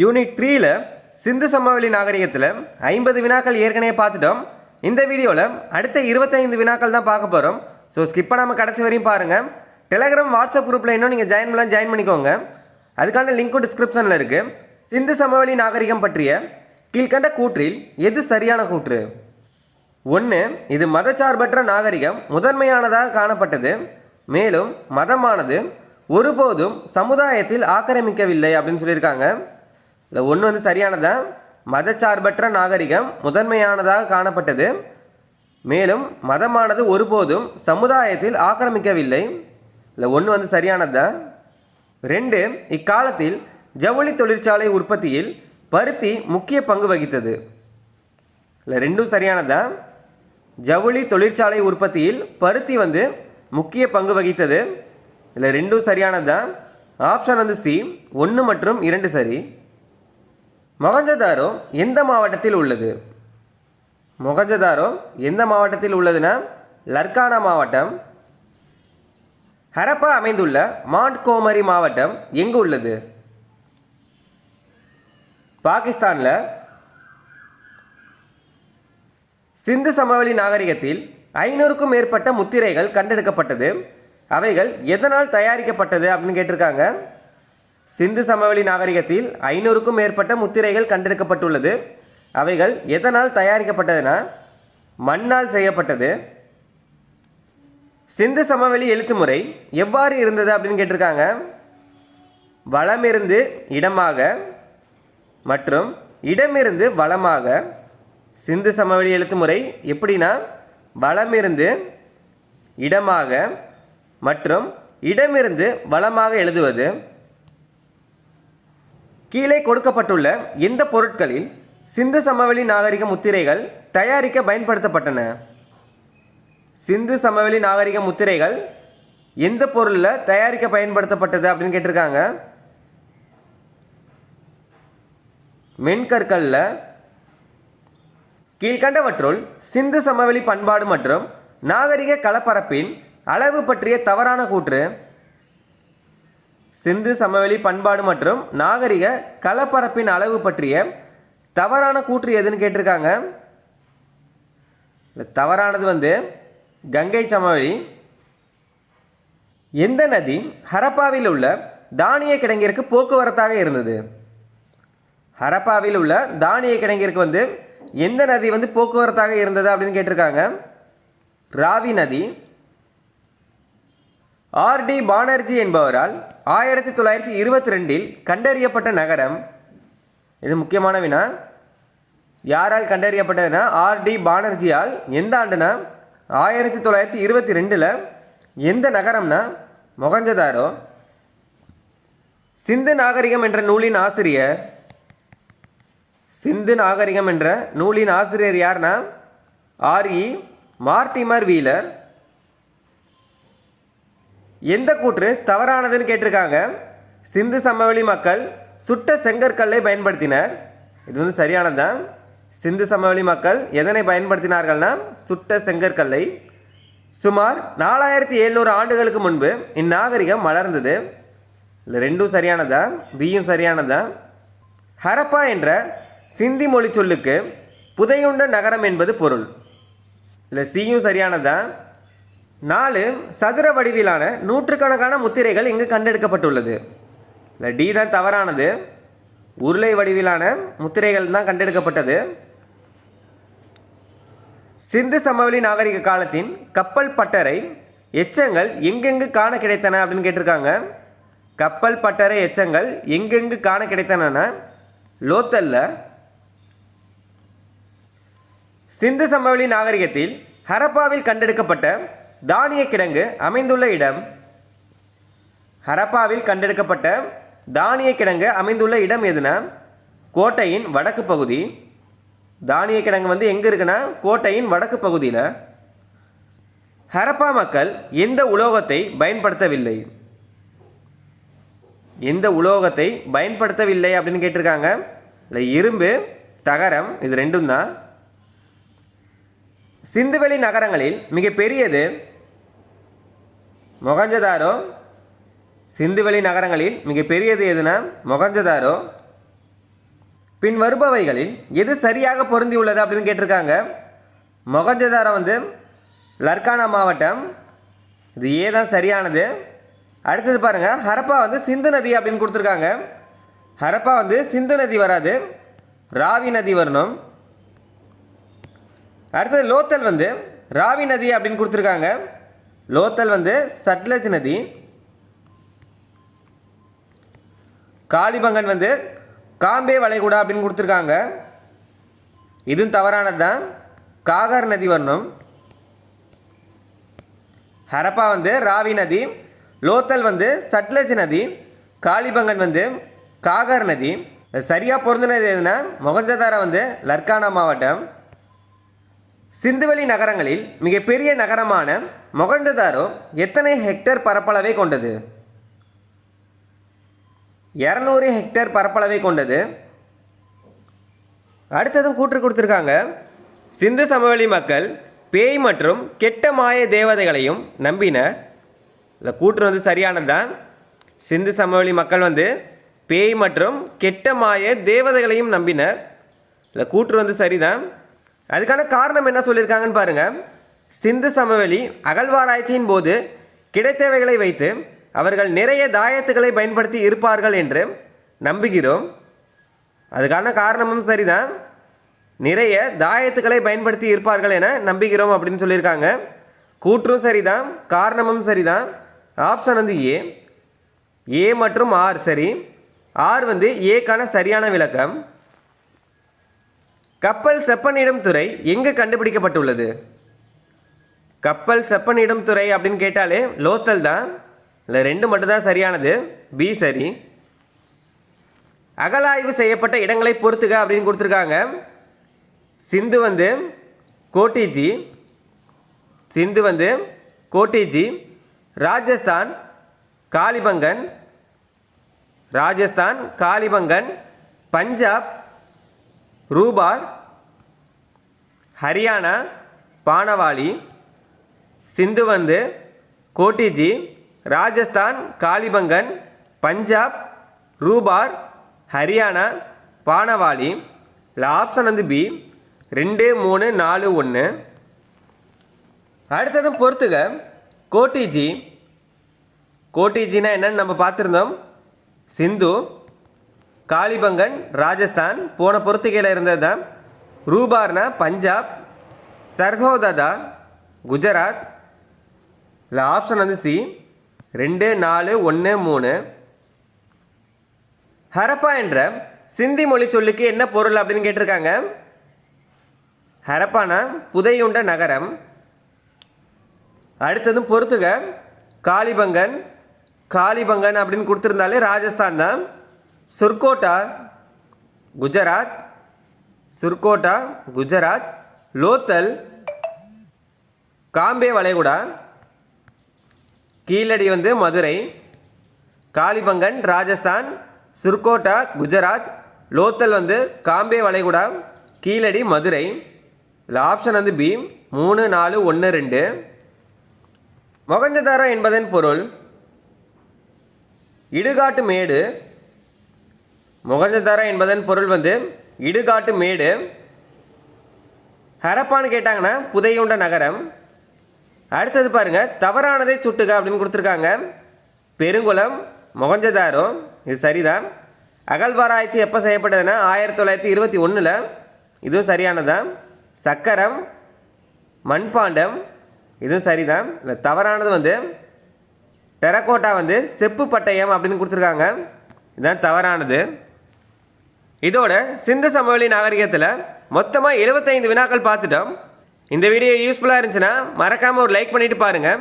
Unit த்ரீயில் சிந்து சமவெளி நாகரிகத்தில் ஐம்பது வினாக்கள் ஏற்கனவே பார்த்துட்டோம். இந்த வீடியோவில் அடுத்த இருபத்தைந்து வினாக்கள் தான் பார்க்க போகிறோம் ஸோ ஸ்கிப் பண்ணாமல் கடைசி வரையும் பாருங்கள் டெலகிராம் வாட்ஸ்அப் குரூப்பில் இன்னும் நீங்கள் ஜாயின் பண்ணலாம் ஜாயின் பண்ணிக்கோங்க. அதுக்கான லிங்க்கும் டிஸ்கிரிப்ஷனில் இருக்குது சிந்து சமவெளி நாகரிகம் பற்றிய கீழ்கண்ட கூற்றில் எது சரியான கூற்று? ஒன்று இது மதச்சார்பற்ற நாகரிகம் முதன்மையானதாக காணப்பட்டது. மேலும் மதமானது ஒருபோதும் சமுதாயத்தில் ஆக்கிரமிக்கவில்லை அப்படின்னு சொல்லியிருக்காங்க. இல்லை ஒன்று வந்து சரியானதா? மதச்சார்பற்ற நாகரிகம் முதன்மையானதாக காணப்பட்டது. மேலும் மதமானது ஒருபோதும் சமுதாயத்தில் ஆக்கிரமிக்கவில்லை. இல்லை ஒன்று வந்து சரியானதா? ரெண்டு இக்காலத்தில் ஜவுளி தொழிற்சாலை உற்பத்தியில் பருத்தி முக்கிய பங்கு வகித்தது. இல்லை ரெண்டும் சரியானதா? ஜவுளி தொழிற்சாலை உற்பத்தியில் பருத்தி வந்து முக்கிய பங்கு வகித்தது. இல்லை ரெண்டும் சரியானதா? ஆப்ஷன் வந்து சி ஒன்று மற்றும் இரண்டு சரி. மொகஞ்சதாரோ எந்த மாவட்டத்தில் உள்ளது? மொகஞ்சதாரோ எந்த மாவட்டத்தில் உள்ளதுன்னா லர்கானா மாவட்டம். ஹரப்பா அமைந்துள்ள மாண்ட் கோமரி மாவட்டம் எங்கு உள்ளது? பாகிஸ்தானில். சிந்து சமவெளி நாகரிகத்தில் ஐநூறுக்கும் மேற்பட்ட முத்திரைகள் கண்டெடுக்கப்பட்டது. அவைகள் எதனால் தயாரிக்கப்பட்டது அப்படின்னு கேட்டிருக்காங்க? சிந்து சமவெளி நாகரிகத்தில் ஐநூறுக்கும் மேற்பட்ட முத்திரைகள் கண்டெடுக்கப்பட்டுள்ளது. அவைகள் எதனால் தயாரிக்கப்பட்டதுன்னா மண்ணால் செய்யப்பட்டது. சிந்து சமவெளி எழுத்து முறை எவ்வாறு இருந்தது அப்படின்னு கேட்டிருக்காங்க. வளமிருந்து இடமாக மற்றும் இடமிருந்து வளமாக சிந்து சமவெளி எழுத்து முறை எப்படின்னா வளமிருந்து இடமாக மற்றும் இடமிருந்து வளமாக எழுதுவது. கீழே கொடுக்கப்பட்டுள்ள எந்த பொருட்களில் சிந்து சமவெளி நாகரிக முத்திரைகள் தயாரிக்க பயன்படுத்தப்பட்டன. சிந்து சமவெளி நாகரிக முத்திரைகள் எந்த பொருளில் தயாரிக்க பயன்படுத்தப்பட்டது அப்படின்னு கேட்டிருக்காங்க. மென்கற்களில் கீழ்கண்டவற்றுள் சிந்து சமவெளி பண்பாடு மற்றும் நாகரிக கலப்பரப்பின் அளவு பற்றிய தவறான கூற்று. சிந்து சமவெளி பண்பாடு மற்றும் நாகரிக கலப்பரப்பின் அளவு பற்றிய தவறான கூற்று எதுன்னு கேட்டிருக்காங்க. தவறானது வந்து கங்கை சமவெளி. எந்த நதி ஹரப்பாவில் உள்ள தானிய கிடங்கிற்கு போக்குவரத்தாக இருந்தது? ஹரப்பாவில் உள்ள தானிய கிடங்கிற்கு வந்து எந்த நதி வந்து போக்குவரத்தாக இருந்தது அப்படின்னு கேட்டிருக்காங்க. ராவி நதி ஆர் டி பானர்ஜி என்பவரால் ஆயிரத்தி தொள்ளாயிரத்தி இருபத்தி ரெண்டில் கண்டறியப்பட்ட நகரம் இது முக்கியமான வினா. யாரால் கண்டறியப்பட்டதுன்னா ஆர் டி பானர்ஜியால் எந்த ஆண்டுனா ஆயிரத்தி தொள்ளாயிரத்தி இருபத்தி ரெண்டில் எந்த நகரம்னா மொகஞ்சதாரோ. சிந்து நாகரிகம் என்ற நூலின் ஆசிரியர் சிந்து நாகரிகம் என்ற நூலின் ஆசிரியர் யார்னா ஆர்இ மார்டிமர் வீலர். எந்த கூற்று தவறானதுன்னு கேட்டிருக்காங்க. சிந்து சமவெளி மக்கள் சுட்ட செங்கற்கல்லை பயன்படுத்தினர். இது வந்து சரியானதுதான் சிந்து சமவெளி மக்கள் எதனை பயன்படுத்தினார்கள்னா சுட்ட செங்கற்கல்லை. சுமார் நாலாயிரத்தி எழுநூறு ஆண்டுகளுக்கு முன்பு இந்நாகரிகம் மலர்ந்தது இல்லை ரெண்டும் சரியானதா? பியும் சரியானதா? ஹரப்பா என்ற சிந்தி மொழி சொல்லுக்கு புதையுண்ட நகரம் என்பது பொருள். இல்லை சியும் சரியானதா? நாலு சதுர வடிவிலான நூற்றுக்கணக்கான முத்திரைகள் இங்கு கண்டெடுக்கப்பட்டுள்ளது. இல்லை டி தான் தவறானது. உருளை வடிவிலான முத்திரைகள் தான் கண்டெடுக்கப்பட்டது. சிந்து சமவெளி நாகரிக காலத்தின் கப்பல் பட்டறை எச்சங்கள் எங்கெங்கு காண கிடைத்தன அப்படின்னு கேட்டிருக்காங்க. கப்பல் பட்டறை எச்சங்கள் எங்கெங்கு காண கிடைத்தன லோத்தல்ல சிந்து சமவெளி நாகரிகத்தில் ஹரப்பாவில் கண்டெடுக்கப்பட்ட தானிய கிடங்கு அமைந்துள்ள இடம் ஹரப்பாவில் கண்டெடுக்கப்பட்ட தானிய கிடங்கு அமைந்துள்ள இடம் எதுனா? கோட்டையின் வடக்கு பகுதி. தானிய கிடங்கு வந்து எங்கே இருக்குன்னா கோட்டையின் வடக்கு பகுதியில். ஹரப்பா மக்கள் எந்த உலோகத்தை பயன்படுத்தவில்லை? எந்த உலோகத்தை பயன்படுத்தவில்லை அப்படின்னு கேட்டிருக்காங்க. இல்லை இரும்பு தகரம் இது ரெண்டும் தான். சிந்துவெளி நகரங்களில் மிக பெரியது மொகஞ்சதாரோ? சிந்துவெளி நகரங்களில் மிக பெரியது எதுனா? மொகஞ்சதாரோ? பின் வருபவைகளில் எது சரியாக பொருந்தியுள்ளது அப்படின்னு கேட்டிருக்காங்க. மொகஞ்சதாரோ வந்து லர்கானா மாவட்டம். இது ஏ தான் சரியானது. அடுத்தது பாருங்கள் ஹரப்பா வந்து சிந்து நதி அப்படின்னு கொடுத்துருக்காங்க. ஹரப்பா வந்து சிந்து நதி வராது. ராவி நதி வரணும். அடுத்தது லோத்தல் வந்து ராவி நதி அப்படின்னு கொடுத்துருக்காங்க. லோத்தல் வந்து சட்லஜ் நதி. காளிபங்கன் வந்து காம்பே வளைகுடா அப்படின்னு கொடுத்துருக்காங்க. இதுவும் தவறானது தான் காகர் நதி வரணும். ஹரப்பா வந்து ராவி நதி. லோத்தல் வந்து சட்லஜ் நதி. காளிபங்கன் வந்து காகர் நதி. சரியாக பொருந்தினது எதுனா மொகஞ்சதாரா வந்து லர்கானா மாவட்டம். சிந்துவெளி நகரங்களில் மிகப்பெரிய நகரமான மொகந்ததாரோ எத்தனை ஹெக்டேர் பரப்பளவை கொண்டது? இரநூறு ஹெக்டேர் பரப்பளவை கொண்டது. அடுத்ததும் கூற்று கொடுத்துருக்காங்க. சிந்து சமவெளி மக்கள் பேய் மற்றும் கெட்ட மாய தேவதைகளையும் நம்பினர். இந்த கூற்று வந்து சரியானது தான் சிந்து சமவெளி மக்கள் வந்து பேய் மற்றும் கெட்ட மாய தேவதைகளையும் நம்பினர். இல்லை கூற்று வந்து சரிதான். அதுக்கான காரணம் என்ன சொல்லியிருக்காங்கன்னு பாருங்கள் சிந்து சமவெளி அகழ்வாராய்ச்சியின் போது கிடைத்தவைகளை வைத்து அவர்கள் நிறைய தாயத்துக்களை பயன்படுத்தி இருப்பார்கள் என்று நம்புகிறோம். அதுக்கான காரணமும் சரிதான். நிறைய தாயத்துக்களை பயன்படுத்தி இருப்பார்கள் என நம்புகிறோம் அப்படின்னு சொல்லியிருக்காங்க. கூற்றும் சரிதான் காரணமும் சரிதான். ஆப்ஷன் வந்து ஏ ஏ மற்றும் ஆர் சரி. ஆர் வந்து ஏக்கான சரியான விளக்கம். கப்பல் செப்பனிடும் துறை எங்கு கண்டுபிடிக்கப்பட்டுள்ளது? கப்பல் செப்பனிடும் துறை அப்படின்னு கேட்டாலே லோத்தல் தான். இல்லை ரெண்டு மட்டும்தான் சரியானது. பி சரி. அகலாய்வு செய்யப்பட்ட இடங்களை பொறுத்துக அப்படின்னு கொடுத்துருக்காங்க. சிந்து வந்து கோட்டிஜி. சிந்து வந்து கோட்டிஜி. ராஜஸ்தான் காளிபங்கன். ராஜஸ்தான் காளிபங்கன். பஞ்சாப் ரூபார் ஹரியானா பானவாளி சிந்து வந்து கோட்டிஜி ராஜஸ்தான் காளிபங்கன் பஞ்சாப் ரூபார் ஹரியானா பானவாளி இல்லை ஆப்ஷன் வந்து பி ரெண்டு மூணு நாலு ஒன்று. அடுத்ததும் பொறுத்துக. கோட்டிஜி. கோட்டிஜினா என்னன்னு நம்ம பார்த்துருந்தோம். சிந்து. காளிபங்கன் ராஜஸ்தான் போன பொறுத்துகையில் இருந்தது தான். ரூபார்னா பஞ்சாப் சர்கோததா குஜராத் இல்லை ஆப்ஷன் வந்து சி ரெண்டு நாலு ஒன்று மூணு. ஹரப்பா என்ற சிந்தி மொழி சொல்லுக்கு என்ன பொருள் அப்படின்னு கேட்டிருக்காங்க? ஹரப்பானா புதையுண்ட நகரம். அடுத்ததும் பொறுத்துக. காளிபங்கன் காளிபங்கன் அப்படின்னு கொடுத்துருந்தாலே ராஜஸ்தான் தான். சுர்கோட்டா குஜராத் சுர்கோட்டா குஜராத் லோத்தல் காம்பே வளைகுடா கீழடி வந்து மதுரை காளிபங்கன் ராஜஸ்தான் சுர்கோட்டா குஜராத் லோத்தல் வந்து காம்பே வளைகுடா கீழடி மதுரை. இதில் ஆப்ஷன் வந்து பி மூணு நாலு ஒன்று ரெண்டு. மொகஞ்சதாரா என்பதன் பொருள் இடுகாட்டு மேடு மொகஞ்சதாரா என்பதன் பொருள் வந்து இடுகாட்டு மேடு. ஹரப்பான்னு கேட்டாங்கன்னா புதையுண்ட நகரம். அடுத்தது பாருங்க தவறானதை சுட்டுக அப்படின்னு கொடுத்துருக்காங்க. பெருங்குளம் மொகஞ்சதாரோ இது சரிதான். அகழ்வாராய்ச்சி எப்போ செய்யப்பட்டதுன்னா ஆயிரத்தி தொள்ளாயிரத்தி இருபத்தி ஒன்றில் இதுவும் சரியானதான் சக்கரம் மண்பாண்டம் இதுவும் சரிதான். இல்லை தவறானது வந்து டெரக்கோட்டா வந்து செப்பு பட்டயம் அப்படின்னு கொடுத்துருக்காங்க. இதுதான் தவறானது. இதோட சிந்து சமவெளி நாகரிகத்தில் மொத்தமாக 75 வினாக்கள் பார்த்துட்டோம். இந்த வீடியோ யூஸ்ஃபுல்லாக இருந்துச்சுன்னா மறக்காமல் ஒரு லைக் பண்ணிவிட்டு பாருங்கள்